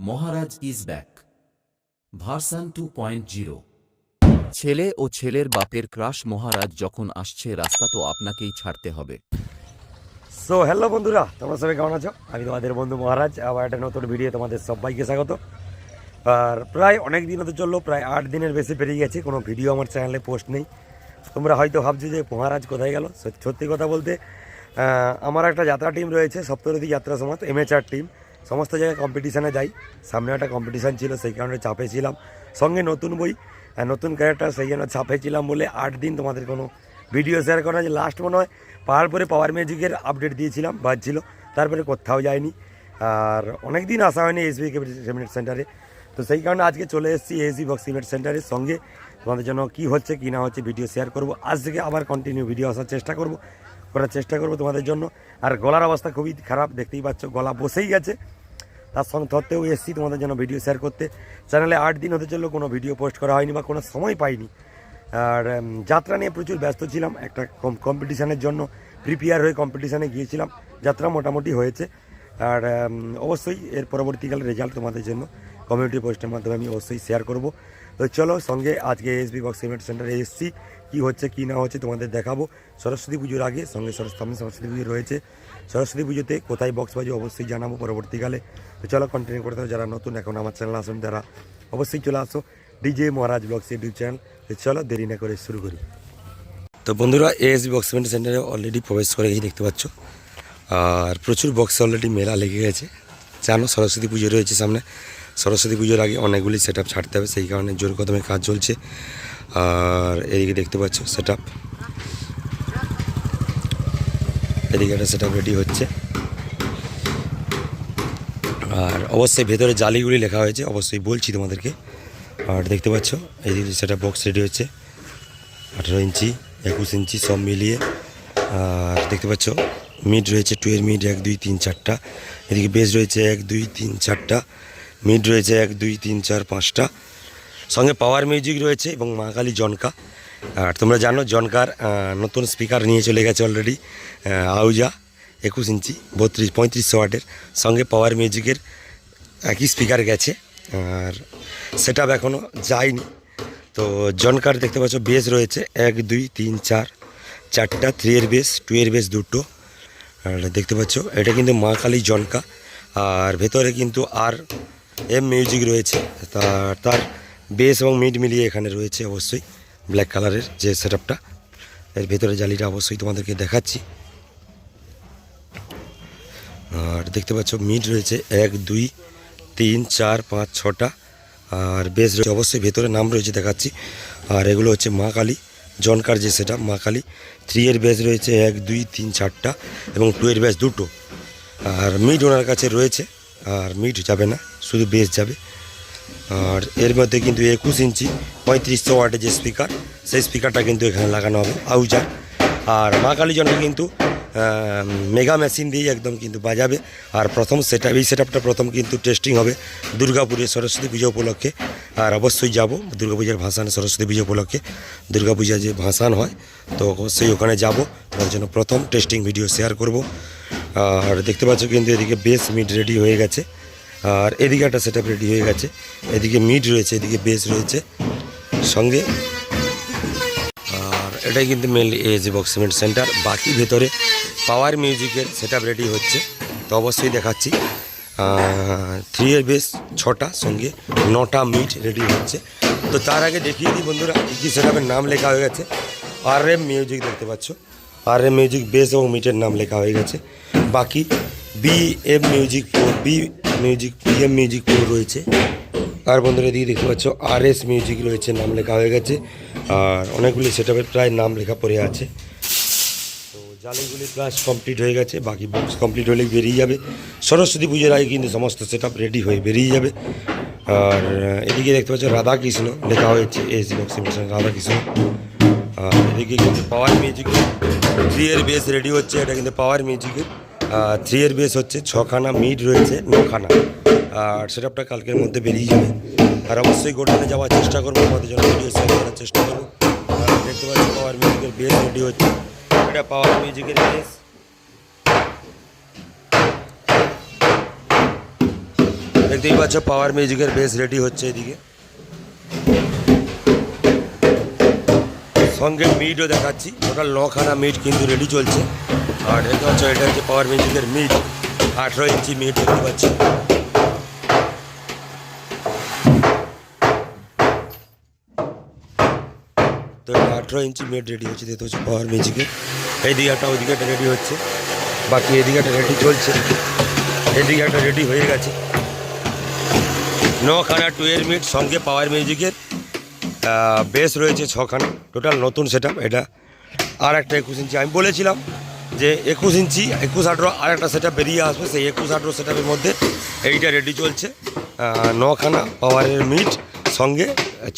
Maharaj is back. Version two point zero. ছেলে ও ছেলের বাপের ক্রাশ মহারাজ যখন আসছে রাস্তা তো আপনাকেই ছাড়তে হবে। সো হ্যালো বন্ধুরা তোমরা সবাই কেমন আছো? আমি তোমাদের বন্ধু মহারাজ আবার একটা নতুন ভিডিও তোমাদের সবাইকে স্বাগত। আর প্রায় অনেক দিন হতে চলল প্রায় আট দিনের বেশি পেরিয়ে গেছে কোনো ভিডিও আমার চ্যানেলে পোস্ট নেই। তোমরা হয়তো ভাবছ যে মহারাজ কোথায় গেল? সত্যি- সত্যি কথা বলতে আমার একটা যাত্রা টিম রয়েছে সপ্তরথী যাত্রা সমাজ এমএচআর টিম সমস্ত জায়গায় কম্পিটিশানে যাই। সামনে একটা কম্পিটিশান ছিল, সেই কারণে চাপে ছিলাম। সঙ্গে নতুন বই নতুন ক্যারেক্টার সেই জন্য চাপে ছিলাম বলে আট দিন তোমাদের কোনো ভিডিও শেয়ার করা যে লাস্ট মনে হয় পাহাড়পুরে পাওয়ার মিউজিকের আপডেট দিয়েছিলাম, বাজছিল। তারপরে কোথাও যায়নি আর অনেক দিন আসা হয়নি এসবি ক্যাবিনেট সেন্টারে তো সেই কারণে আজকে চলে এসেছি এসবি বক্স সিমেন্ট সেন্টারের সঙ্গে। তোমাদের জন্য কি হচ্ছে, কি না হচ্ছে ভিডিও শেয়ার করব। আজ থেকে আবার কন্টিনিউ ভিডিও আসার চেষ্টা করব। করার চেষ্টা করব তোমাদের জন্য। আর গলার অবস্থা খুবই খারাপ, দেখতেই পাচ্ছ, গলা বসেই গেছে। তার সঙ্গে সত্ত্বেও এসেছি তোমাদের জন্য ভিডিও শেয়ার করতে। চ্যানেলে আট দিন হতে চলল, কোনো ভিডিও পোস্ট করা হয়নি বা কোনো সময় পাইনি। আর যাত্রা নিয়ে প্রচুর ব্যস্ত ছিলাম, একটা কম্পিটিশানের জন্য প্রিপেয়ার হয়ে কম্পিটিশানে গিয়েছিলাম। যাত্রা মোটামুটি হয়েছে। আর অবশ্যই এর পরবর্তীকালে রেজাল্ট তোমাদের জন্য কমিউনিটি পোস্টের মাধ্যমে আমি অবশ্যই শেয়ার করব। তো চলো, সঙ্গে আজকে এসবি বক্স সিমেন্ট সেন্টারে এসেছি। কী হচ্ছে, কী না হচ্ছে তোমাদের দেখাবো। সরস্বতী পুজোর আগে সঙ্গে সরস্বতী সরস্বতী পুজো রয়েছে। সরস্বতী পুজোতে কোথায় বক্স বাজে অবশ্যই জানাব পরবর্তীকালে। তো চলো কন্টিনিউ করতে হবে যারা নতুন এখন আমার চ্যানেল আসুন যারা অবশ্যই চলে আসো DJ Maharaj blogs YouTube channel তো চলো দেরি না করে শুরু করি। তো বন্ধুরা এএসবি বক্স সিমেন্ট সেন্টারে অলরেডি প্রবেশ করে গিয়ে দেখতে পাচ্ছ। আর প্রচুর বক্স অলরেডি মেলা লেগে গেছে। জানো, সরস্বতী পুজো রয়েছে সামনে। সরস্বতী পুজোর আগে অনেকগুলি সেট আপ ছাড়তে হবে, সেই কারণে জোর কদমে কাজ চলছে। আর এদিকে দেখতে পাচ্ছ সেট আপ এদিকে একটা সেট রেডি হচ্ছে। আর অবশ্যই ভেতরে জালিগুলি লেখা হয়েছে, অবশ্যই বলছি তোমাদেরকে। আর দেখতে পাচ্ছ এইদিকে সেটা বক্স রেডি হচ্ছে। আঠারো ইঞ্চি, একুশ ইঞ্চি সব মিলিয়ে। আর দেখতে পাচ্ছ মিড রয়েছে টুয়ের মিড এক, দুই, তিন, চারটা। এদিকে বেস রয়েছে এক, দুই, তিন, চারটা। মিড রয়েছে এক, দুই, তিন, চার, পাঁচটা। সঙ্গে পাওয়ার মিউজিক রয়েছে এবং মা কালী জনকা। আর তোমরা জানো জনকার নতুন স্পিকার নিয়ে চলে গেছে অলরেডি আউজা একুশ ইঞ্চি, বত্রিশ, পঁয়ত্রিশশো ওয়াটের সঙ্গে পাওয়ার মিউজিকের একই স্পিকার গেছে। আর সেট আপ এখনও যায়নি। তো জনকার দেখতে পাচ্ছ বেস রয়েছে, এক, দুই, তিন, চার, চারটা থ্রি এর বেস টু এর বেস দুটো। আর দেখতে পাচ্ছ, এটা কিন্তু মা কালী জনকা। আর ভেতরে কিন্তু আর এম মিউজিক রয়েছে। তার তার বেস এবং মিড মিলিয়ে এখানে রয়েছে অবশ্যই ব্ল্যাক কালারের যে সেট এর ভেতরে জালিটা অবশ্যই তোমাদেরকে দেখাচ্ছি। আর দেখতে পাচ্ছ, মিড রয়েছে এক, দুই, তিন, চার, পাঁচ, ছটা। আর বেস রয়েছে, অবশ্যই ভেতরে নাম রয়েছে দেখাচ্ছি। আর এগুলো হচ্ছে মা কালী জনকার যে সেটা মা কালী। থ্রি এর বেস রয়েছে এক, দুই, তিন, চারটা এবং টু এর দুটো। আর মিড ওনার কাছে রয়েছে, আর মিড যাবে না, শুধু বেস যাবে। আর এর মধ্যে কিন্তু একুশ ইঞ্চি পঁয়ত্রিশশো ওয়াটের যে স্পিকার সেই স্পিকারটা কিন্তু এখানে লাগানো হবে, আউজার। আর মা কালীজনকে কিন্তু মেগা মেশিন দিয়ে একদম কিন্তু বাজাবে। আর প্রথম সেটা এই সেট প্রথম কিন্তু টেস্টিং হবে দুর্গাপুরে সরস্বতী পুজো উপলক্ষে। আর অবশ্যই যাব দুর্গাপূজার ভাসান সরস্বতী পুজো উপলক্ষে। দুর্গাপূজা যে ভাসান হয়, তো অবশ্যই ওখানে যাব। তার জন্য প্রথম টেস্টিং ভিডিও শেয়ার করব। আর দেখতে পাচ্ছ কিন্তু এদিকে বেস মিড রেডি হয়ে গেছে। আর এদিকে একটা সেট রেডি হয়ে গেছে। এদিকে মিড রয়েছে, এদিকে বেস রয়েছে, সঙ্গে। আর এটাই কিন্তু mainly AAC box cement center বাকি ভেতরে পাওয়ার মিউজিকের সেট রেডি হচ্ছে। তো অবশ্যই দেখাচ্ছি। থ্রি এর বেস ছটা সঙ্গে, নটা মিট রেডি হচ্ছে। তো তার আগে দেখিয়ে দিই বন্ধুরা, কী সেট নাম লেখা হয়ে গেছে। আর এম মিউজিক দেখতে পাচ্ছ। আর এম মিউজিক বেস এবং মিটের নাম লেখা হয়ে গেছে। বাকি B M music B music P M music pro রয়েছে। আর বন্ধুরা এদিকে দেখতে পাচ্ছ আর এস মিউজিক রয়েছে, নাম লেখা হয়ে গেছে। আর অনেকগুলি সেট প্রায় নাম লেখা পড়ে আছে। তো জালিগুলি ক্লাস কমপ্লিট হয়ে গেছে, বাকি বক্স কমপ্লিট হলে বেরিয়ে যাবে। সরস্বতী পুজোর আগে কিন্তু সমস্ত সেট রেডি হয়ে বেরিয়ে যাবে। আর এদিকে দেখতে পাচ্ছ, রাধাকৃষ্ণ লেখা হয়েছে এসি বক্স রাধাকৃষ্ণ। আর এদিকে কিন্তু পাওয়ার মিউজিক থ্রি এর বেস রেডি হচ্ছে, এটা কিন্তু পাওয়ার মিউজিকের থ্রি এর বেস হচ্ছে, ছখানা মিড রয়েছে, নখানা। আর সেটআপটা কালকের মধ্যে বেরিয়ে যাবে। আর অবশ্যই গোডাউনে যাওয়ার চেষ্টা করব, আমাদের জন্য ভিডিও শেয়ার করার চেষ্টা করব। দেখতে পাচ্ছি পাওয়ার মিউজিকের বেস রেডি হচ্ছে। এটা পাওয়ার মিউজিকের বেস দেখতেই পাচ্ছ পাওয়ার মিউজিকের বেস রেডি হচ্ছে এদিকে। সঙ্গে মিটও দেখাচ্ছি ওটা নখানা মিট কিন্তু রেডি চলছে। আর দেখতে পাচ্ছ এটা হচ্ছে পাওয়ার মিউজিকের মিট আঠেরো ইঞ্চি মিট দেখতে পাচ্ছি। তো আঠেরো ইঞ্চি মিট রেডি হচ্ছে দেখতে পাচ্ছ পাওয়ার মিউজিকের এইদিকে একটা ওইদিকে একটা রেডি হচ্ছে। বাকি এদিকে একটা রেডি চলছে। এদিকে একটা রেডি হয়ে গেছে। নখানা টুয়েলভ মিট সঙ্গে পাওয়ার মিউজিকের বেস রয়েছে ছখানা। টোটাল নতুন সেট এটা। আর একটা একুশ ইঞ্চি, আমি বলেছিলাম যে একুশ ইঞ্চি, একুশ আঠেরো আর একটা সেটা বেরিয়ে আসবে, সেই একুশ আঠেরো সেটের মধ্যে এইটা রেডি চলছে। নখানা পাওয়ারের মিট সঙ্গে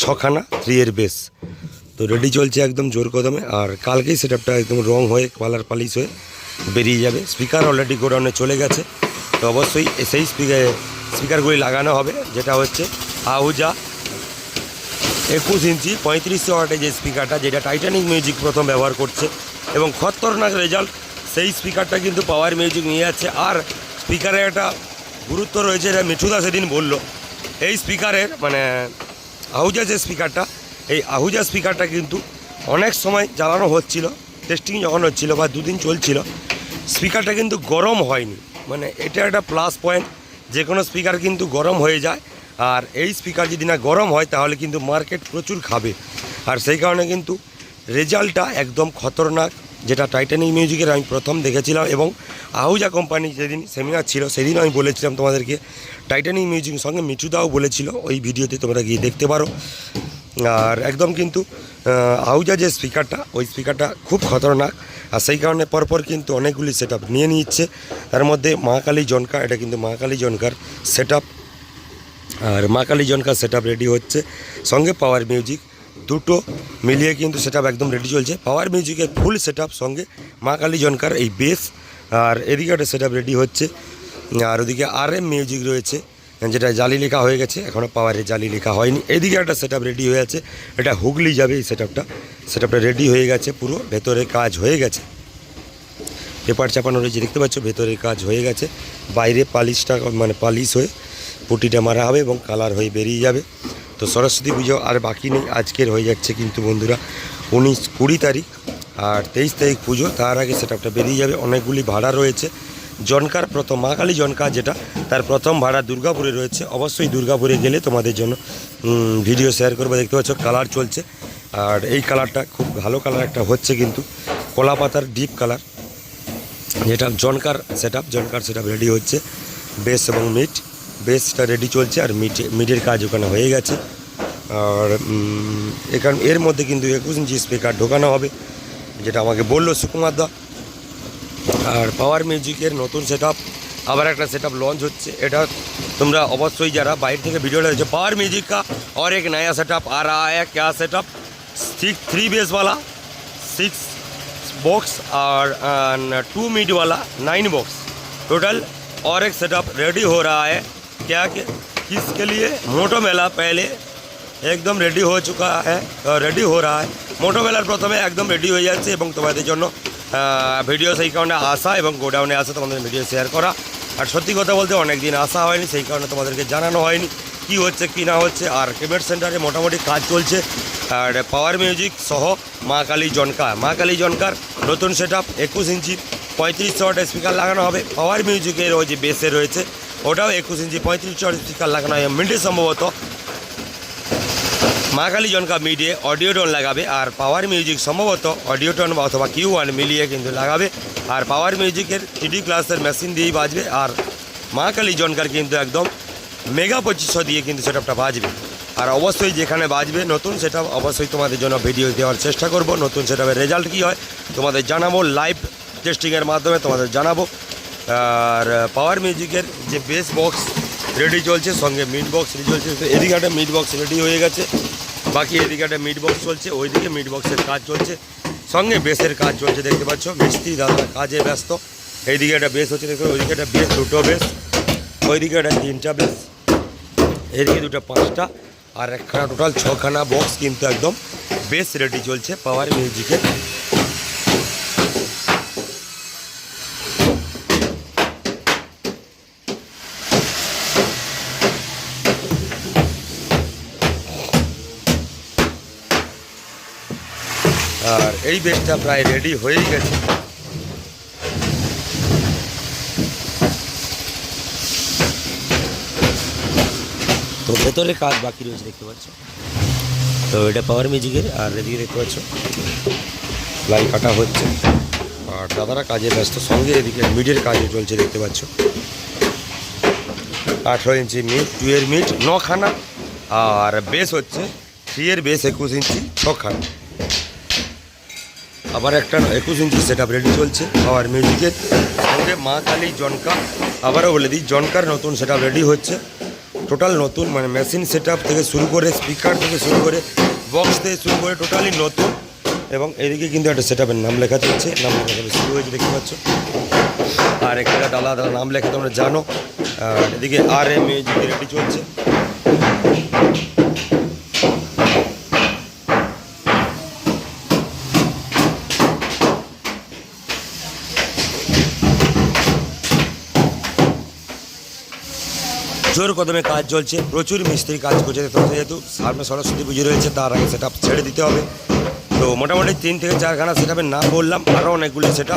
ছখানা থ্রি এর বেস তো রেডি চলছে একদম জোর কদমে, আর কালকেই সেটআপটা একদম রং হয়ে কালার পালিশ হয়ে বেরিয়ে যাবে। স্পিকার অলরেডি গোডাউনে চলে গেছে। তো অবশ্যই সেই স্পিকার স্পিকারগুলি লাগানো হবে, যেটা হচ্ছে আহুজা একুশ ইঞ্চি পঁয়ত্রিশশো ওয়াটের যে স্পিকারটা যেটা টাইটানিক মিউজিক প্রথম ব্যবহার করছে, এবং খতরনাক রেজাল্ট সেই স্পিকারটা কিন্তু পাওয়ার মিউজিক নিয়ে যাচ্ছে। আর স্পিকারের একটা গুরুত্ব রয়েছে, এটা মিঠুদা সেদিন বলল। এই স্পিকারের মানে আহুজা যে স্পিকারটা এই আহুজা স্পিকারটা কিন্তু অনেক সময় জ্বালানো হচ্ছিল টেস্টিং যখন হচ্ছিল বা দুদিন চলছিল স্পিকারটা কিন্তু গরম হয়নি। মানে এটা একটা প্লাস পয়েন্ট যে কোনো স্পিকার কিন্তু গরম হয়ে যায়। আর এই স্পিকার যদি না গরম হয়, তাহলে কিন্তু মার্কেট প্রচুর খাবে। আর সেই কারণে কিন্তু রেজাল্টটা একদম খতরনাক। যেটা টাইটানিক মিউজিকের আমি প্রথম দেখেছিলাম এবং আহুজা কোম্পানি যেদিন সেমিনার ছিল, সেদিন আমি বলেছিলাম তোমাদেরকে টাইটানিক মিউজিকের সঙ্গে মিঠুদাও বলেছিল, ওই ভিডিওতে তোমরা গিয়ে দেখতে পারো। আর একদম কিন্তু আহুজা যে স্পিকারটা ওই স্পিকারটা খুব খতরনাক। আর সেই কারণে পরপর কিন্তু অনেকগুলি সেট নিয়ে নিচ্ছে। তার মধ্যে মা কালী জনকা এটা কিন্তু মা কালী জনকার সেট আর মা কালী জনকার সেট রেডি হচ্ছে। সঙ্গে পাওয়ার মিউজিক দুটো মিলিয়ে কিন্তু সেট একদম রেডি চলছে। পাওয়ার মিউজিকের ফুল সেট সঙ্গে মা কালী জনকার এই বেস আর এদিকে একটা সেট রেডি হচ্ছে। আর ওদিকে আর এম মিউজিক রয়েছে, যেটা জালি লেখা হয়ে গেছে এখনও পাওয়ারে জালি লেখা হয়নি। এদিকে একটা সেট রেডি হয়ে আছে, এটা হুগলি যাবে এই সেট আপটা সেট রেডি হয়ে গেছে পুরো, ভেতরে কাজ হয়ে গেছে। পেপার চাপানো রয়েছে, দেখতে পাচ্ছ ভেতরের কাজ হয়ে গেছে। বাইরে পালিশটা মানে পালিশ হয়ে পুটিটা মারা হবে এবং কালার হয়ে বেরিয়ে যাবে। তো সরস্বতী পুজো আর বাকি নেই, আজকের হয়ে যাচ্ছে কিন্তু বন্ধুরা উনিশ কুড়ি তারিখ আর তেইশ তারিখ পুজো, তার আগে সেটআপটা বেরিয়ে যাবে। অনেকগুলি ভাড়া রয়েছে। জনকার প্রথম, মা কালী জনকা যেটা, তার প্রথম ভাড়া দুর্গাপুরে রয়েছে। অবশ্যই দুর্গাপুরে গেলে তোমাদের জন্য ভিডিও শেয়ার করব। দেখতে পাচ্ছ কালার চলছে। আর এই কালারটা খুব ভালো কালার একটা হচ্ছে কিন্তু কলা পাতার ডিপ কালার যেটা Jhankar set up Jhankar set ready হচ্ছে। বেস এবং মিট বেসটা রেডি চলছে আর মিট মিটের কাজ ওখানে হয়ে গেছে আর উম, এখান এর মধ্যে কিন্তু একুশ ইঞ্চি স্পিকার ঢোকানো হবে যেটা আমাকে বললো সুকুমার দা আর পাওয়ার মিউজিকের নতুন সেট আবার একটা সেট লঞ্চ হচ্ছে এটা তোমরা অবশ্যই যারা বাইরে থেকে ভিডিওটা দেখছো पावर म्यूजिक का और एक नया सेटअप आ रहा है क्या सेटअप सिक्स थ्री बेस वाला सिक्स बॉक्स और टू मीट वाला नाइन बॉक्स टोटल और एक सेटअप रेडी हो रहा है क्या कि किसके लिए मोटो मेला पहले একদম রেডি হয়ে চুকা হ্যাঁ রেডি হো রা মোটো বেলার প্রথমে একদম রেডি হয়ে যাচ্ছে এবং তোমাদের জন্য ভিডিও সেই কারণে আসা এবং গোডাউনে আসা তোমাদের ভিডিও শেয়ার করা আর সত্যি কথা বলতে অনেক দিন আসা হয়নি সেই কারণে তোমাদেরকে জানানো হয়নি কি হচ্ছে কি না হচ্ছে আর পেমেন্ট সেন্টারে মোটামুটি কাজ চলছে আর পাওয়ার মিউজিক সহ মা কালী জনকা মা কালী জনকার নতুন সেট আপ একুশ ইঞ্চি পঁয়ত্রিশ ওয়াটের স্পিকার লাগানো হবে পাওয়ার মিউজিকের ওই যে বেসে রয়েছে ওটাও একুশ ইঞ্চি পঁয়ত্রিশ ওয়াটের স্পিকার লাগানো হবে মিন্টে সম্ভবত মা কালী জনকা মিডিয়ে অডিও টোন লাগাবে আর পাওয়ার মিউজিক সম্ভবত অডিও টোন অথবা কিউ ওয়ান মিলিয়ে কিন্তু লাগাবে আর পাওয়ার মিউজিকের থ্রিডি ক্লাসের মেশিন দিয়েই বাজবে আর মা কালী জনকার কিন্তু একদম মেগা পঁচিশশো দিয়ে কিন্তু সেটআপটা বাজবে আর অবশ্যই যেখানে বাজবে নতুন সেটআপ অবশ্যই তোমাদের জন্য ভিডিও দেওয়ার চেষ্টা করব নতুন সেটআপের রেজাল্ট কী হয় তোমাদের জানাব লাইভ টেস্টিংয়ের মাধ্যমে তোমাদের জানাব আর পাওয়ার মিউজিকের যে বেস বক্স রেডি চলছে, সঙ্গে মিড বক্স রেডি চলছে এদিকে একটা মিড বক্স রেডি হয়ে গেছে। বাকি এদিকে একটা মিড বক্স চলছে, ওইদিকে মিড বক্সের কাজ চলছে, সঙ্গে বেসের কাজ চলছে, দেখতে পাচ্ছ, মিস্ত্রি দাদা কাজে ব্যস্ত। এইদিকে একটা বেস হচ্ছে, দেখতে ওইদিকে একটা বেস দুটো বেস ওইদিকে একটা তিনটা বেস এদিকে দুটো পাঁচটা, আর একখানা টোটাল ছখানা বক্স কিন্তু একদম বেস রেডি চলছে পাওয়ার মিউজিকের আর এই বেসটা প্রায় রেডি হয়েই গেছে। তো ভেতরে কাজ বাকি রয়েছে দেখতে পাচ্ছ। তো এটা পাওয়ার মিউজিকের আর এদিকে দেখতে পাচ্ছ লাইন কাটা হচ্ছে। আর দাদারা কাজে ব্যস্ত, সঙ্গে এদিকে মিডের কাজও চলছে দেখতে পাচ্ছ। আঠেরো ইঞ্চি মিট টুয়ের মিট নখানা। আর বেস হচ্ছে থ্রি এর বেস একুশ ইঞ্চি ছখানা। আবার একটা একুশ ইঞ্চি সেট আপ রেডি চলছে পাওয়ার মিউজিকের সঙ্গে মা কালী জনকা, আবারও বলে দিই, জনকার নতুন সেট রেডি হচ্ছে। টোটাল নতুন মানে মেশিন সেট থেকে শুরু করে স্পিকার থেকে শুরু করে বক্স থেকে শুরু করে টোটালি নতুন। এবং এদিকে কিন্তু একটা সেট নাম লেখা চলছে, নাম লেখা শুরু হয়েছে, দেখতে পাচ্ছ? আর এখানে ডালা ডালা নাম লেখা, তোমরা জানো। এদিকে আর এম মিউজিক রেডি চলছে। জোর কদমে কাজ চলছে, প্রচুর মিস্ত্রি কাজ করছে। যেহেতু সামনে সরস্বতী পুজো রয়েছে, তার আগে সেটা ছেড়ে দিতে হবে। তো মোটামুটি তিন থেকে চারখানা সেটাপের নাম বললাম আরও অনেকগুলো সেটা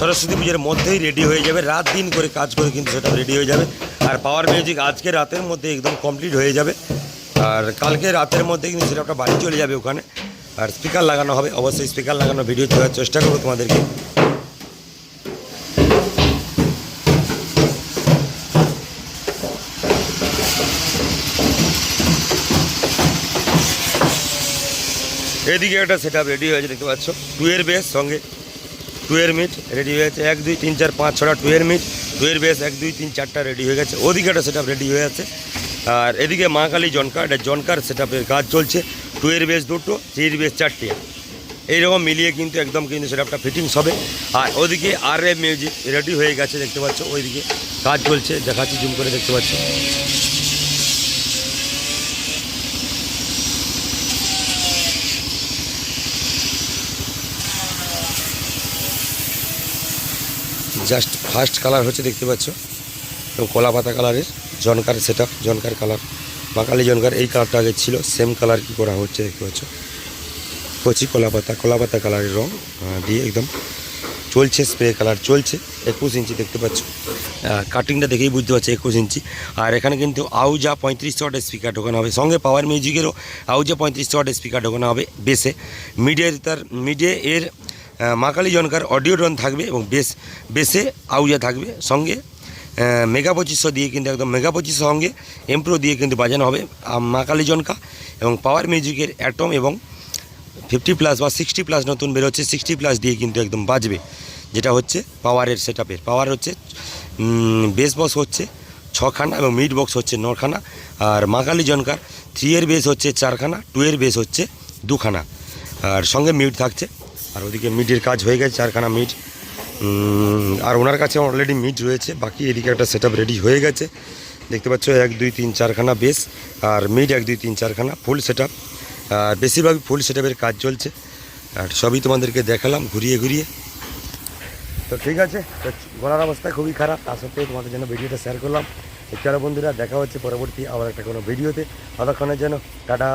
সরস্বতী পুজোর মধ্যেই রেডি হয়ে যাবে, রাত দিন করে কাজ করে কিন্তু সেটা রেডি হয়ে যাবে। আর পাওয়ার মিউজিক আজকে রাতের মধ্যে একদম কমপ্লিট হয়ে যাবে। আর কালকে রাতের মধ্যে কিন্তু সেটা বাড়ি চলে যাবে ওখানে। আর স্পিকার লাগানো হবে, অবশ্যই স্পিকার লাগানো ভিডিও দেওয়ার চেষ্টা করব তোমাদেরকে। এদিকে একটা সেট রেডি হয়েছে দেখতে পাচ্ছ। টুয়ের বেস সঙ্গে টুয়ের মিট রেডি হয়েছে এক, দুই, তিন, চার, পাঁচ, ছটা টুয়ের মিট টুয়ের বেস এক, দুই, তিন, চারটা রেডি হয়ে গেছে। ওদিকে একটা সেট রেডি হয়ে আছে। আর এদিকে মা কালী জনকার এটা জনকার সেট কাজ চলছে। টুয়ের বেস দুটো থ্রির বেস চারটে। এইরকম মিলিয়ে কিন্তু একদম কিন্তু সেটআপটা ফিটিংস হবে। আর ওদিকে আর এ মিউজিক রেডি হয়ে গেছে, দেখতে পাচ্ছ। ওইদিকে কাজ চলছে, দেখাচ্ছি জুম করে দেখতে পাচ্ছ। জাস্ট ফার্স্ট কালার হচ্ছে দেখতে পাচ্ছ। কলা পাতা কালারের, Jhankar set up Jhankar colour, বাঙালি জনকার এই কালারটা আগে ছিল, সেম কালার কি করা হচ্ছে দেখতে পাচ্ছ। কচি কলা পাতা কলা পাতা কালারের রং দিয়ে একদম চলছে, স্প্রে কালার চলছে, একুশ ইঞ্চি দেখতে পাচ্ছ। কাটিংটা দেখেই বুঝতে পারছি, একুশ ইঞ্চি। আর এখানে কিন্তু আউজা পঁয়ত্রিশ ওয়াটের স্পিকার ঢোকানো হবে। সঙ্গে পাওয়ার মিউজিকেরও আউজা পঁয়ত্রিশ ওয়াটের স্পিকার ঢোকানো হবে বেসে মিডিয়ার তার মিডিয়ে এর আহ, মাকালি জনকার অডিও ড্রোন থাকবে এবং বেস বেসে আউজা থাকবে সঙ্গে। মেগা পঁচিশশো দিয়ে কিন্তু একদম মেগা পঁচিশশো সঙ্গে এমপ্রো দিয়ে কিন্তু বাজানো হবে মা কালী জনকা এবং পাওয়ার মিউজিকের অ্যাটম এবং ফিফটি প্লাস বা সিক্সটি প্লাস নতুন বেরোচ্ছে সিক্সটি প্লাস দিয়ে কিন্তু একদম বাজবে। যেটা হচ্ছে পাওয়ারের সেট পাওয়ার হচ্ছে বেস বক্স হচ্ছে ছখানা এবং মিড বক্স হচ্ছে নখানা আর মাকালি জনকার থ্রি এর বেস হচ্ছে চারখানা টু এর বেস হচ্ছে দুখানা। আর সঙ্গে মিড থাকছে। আর ওদিকে মিডের কাজ হয়ে গেছে, চারখানা মিড আর ওনার কাছে অলরেডি মিড রয়েছে, বাকি এদিকে একটা সেট রেডি হয়ে গেছে। দেখতে পাচ্ছ, এক, দুই, তিন, চারখানা বেস আর মিড এক, দুই, তিন, চারখানা ফুল সেট আর বেশিরভাগ ফুল সেট কাজ চলছে। আর সবই তোমাদেরকে দেখালাম ঘুরিয়ে ঘুরিয়ে। তো ঠিক আছে, তো গলার অবস্থা খুবই খারাপ, তার সত্ত্বেও তোমাদের জন্য ভিডিওটা শেয়ার করলাম। চলো বন্ধুরা, দেখা হচ্ছে পরবর্তী আবার একটা কোনো ভিডিওতে ততক্ষণের জন্য, টাটা।